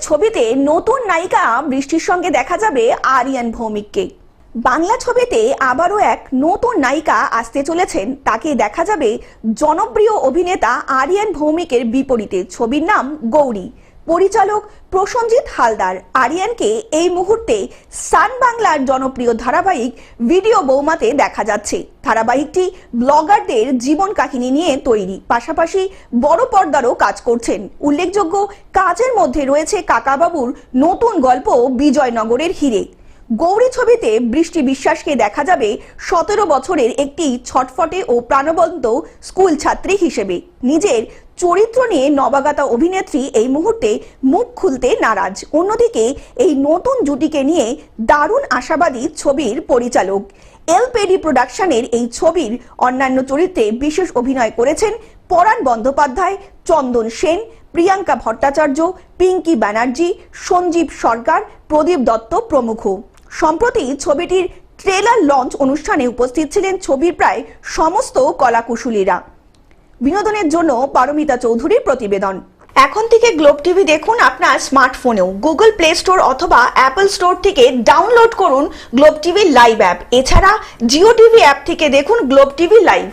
ছবিতে নতুন নায়িকা বৃষ্টির সঙ্গে দেখা যাবে আরিয়ান ভৌমিককে। বাংলা ছবিতে আবারও এক নতুন নায়িকা আসতে চলেছেন। তাকে দেখা যাবে জনপ্রিয় অভিনেতা আরিয়ান ভৌমিকের বিপরীতে। ছবির নাম গৌরী। পরিচালক প্রসঞ্জিৎ হালদার। আরিয়ানকে এই মুহূর্তে সান বাংলার জনপ্রিয় ধারাবাহিক ভিডিও বৌমাতে দেখা যাচ্ছে। ধারাবাহিকটি ব্লগারদের জীবন কাহিনী নিয়ে তৈরি। পাশাপাশি বড় পর্দারও কাজ করছেন। উল্লেখযোগ্য কাজের মধ্যে রয়েছে কাকাবাবুর নতুন গল্প বিজয়নগরের হিরে। গৌরী ছবিতে বৃষ্টি বিশ্বাসকে দেখা যাবে সতেরো বছরের একটি ছটফটে ও প্রাণবন্ত স্কুল ছাত্রী হিসেবে। নিজের চরিত্র নিয়ে নবাগতা অভিনেত্রী এই মুহূর্তে মুখ খুলতে নারাজ। অন্যদিকে এই নতুন জুটিকে নিয়ে দারুণ আশাবাদী ছবির পরিচালক। এলপেডি প্রোডাকশনের এই ছবির অন্যান্য চরিত্রে বিশেষ অভিনয় করেছেন পরাণ বন্দ্যোপাধ্যায়, চন্দন সেন, প্রিয়াঙ্কা ভট্টাচার্য, পিঙ্কি ব্যানার্জি, সঞ্জীব সরকার, প্রদীপ দত্ত প্রমুখ। সম্প্রতি ছবিটির ট্রেলার লঞ্চ অনুষ্ঠানে উপস্থিত ছিলেন ছবির প্রায় সমস্ত কলাকুশলীরা। বিনোদনের জন্য পারমিতা চৌধুরীর প্রতিবেদন। এখন থেকে গ্লোব টিভি দেখুন আপনার স্মার্টফোনেও। গুগল প্লে স্টোর অথবা অ্যাপল স্টোর থেকে ডাউনলোড করুন গ্লোব টিভি লাইভ অ্যাপ। এছাড়া জিও টিভি অ্যাপ থেকে দেখুন গ্লোব টিভি লাইভ।